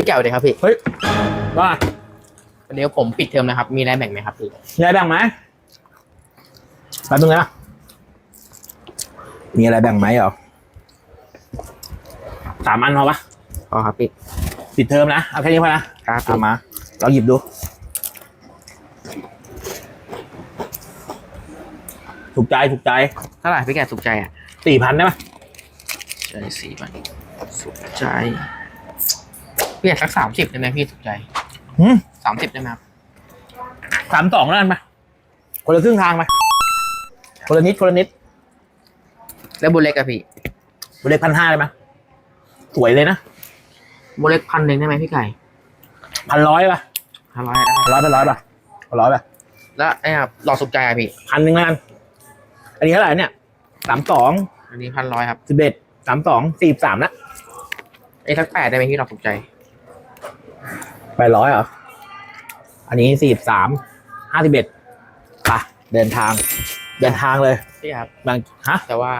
พี่แก้วเลยครับพี่ เฮ้ยว่าวันนี้ผมปิดเทอมนะครับ มีอะไรแบ่งไหมครับพี่มีอะไรแบ่งไหมแป๊บนึงนะมีอะไรแบ่งไหมเหรอสามอันพอปะอ๋อครับพี่ปิดเทอมนะ เอาแค่นี้พอนะครับพี่เอามาเราหยิบดู ถูกใจ ถูกใจเท่าไหร่พี่แก้วสุขใจอะสี่พันได้ไหมใช่สี่พันสุขใจ พี่อยากสักสามสิบได้ไหมพี่สุขใจหืมสามสิบได้ไหมครับสามสองแล้วกันไปคนละครึ่งทางไปคนละนิดคนละนิดแล้วโบเล็กอะพี่บเล็กพันห้าได้ไหมสวยเลยนะโบเล็กพันหนึ่งได้ไหมพี่ไก่พันร้อยป่ะห้าร้อยได้พันร้อยพันร้อยป่ะพันร้อยป่ะแล้วไอ้ครับหลอดสุขใจอะพี่พันหนึ่งแล้วกันอันนี้เท่าไหร่เนี่ยสามสองอันนี้พันร้อยครับสิบเอ็ดสามสองสี่สามละไอ้สักแปดได้ไหมพี่หลอดสุขใจ ไปร้อยเหรออันนี้สี่สามห้าสิบเอ็ดไปเดินทาง เดินทางเลยพี่ครับบางฮะ แต่ว่า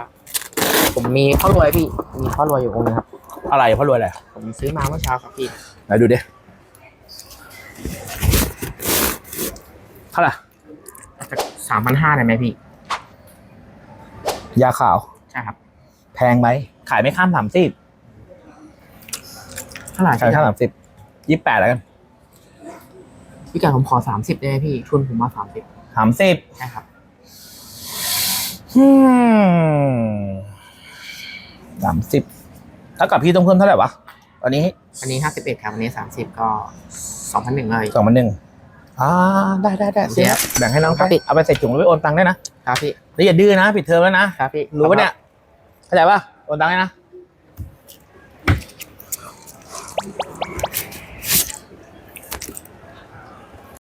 ผมมีข้อรวยพี่ มีข้อรวยอยู่องค์นึงครับ อะไรพ่อรวยอะไรผมซื้อมาเมื่อเช้าครับพี่ไหนดูดิเท่าไหร่สักสามพันห้าได้ไหมพี่ ยาขาว ใช่ครับ แพงไหม ขายไม่ข้ามสามสิบเท่าไหร่ขายพี่ข้ามสามสิบยี่สิบแปดแล้วกัน พี่ไก่ผมขอสามสิบได้ไหมพี่ทุนผมมาสามสิบสามสิบใช่ครับสามสิบเท่ากับพี่ต้องเพิ่มเท่าไหร่วะอันนี้ อันนี้ห้าสิบเอ็ดครับอันนี้สามสิบก็สองพันหนึ่งเลยสองพันหนึ่งอ่าได้ได้ได้เสียแบ่งให้น้องครัไปบเอาไปใส่ถุงแล้วไปโอนตังค์ได้นะครับพี่แล้วอย่าดื้อนะ ปิดเทอมแล้วนะครับพี่รู้ปะเนี่ยเข้าใจปะโอนตังค์ให้นะ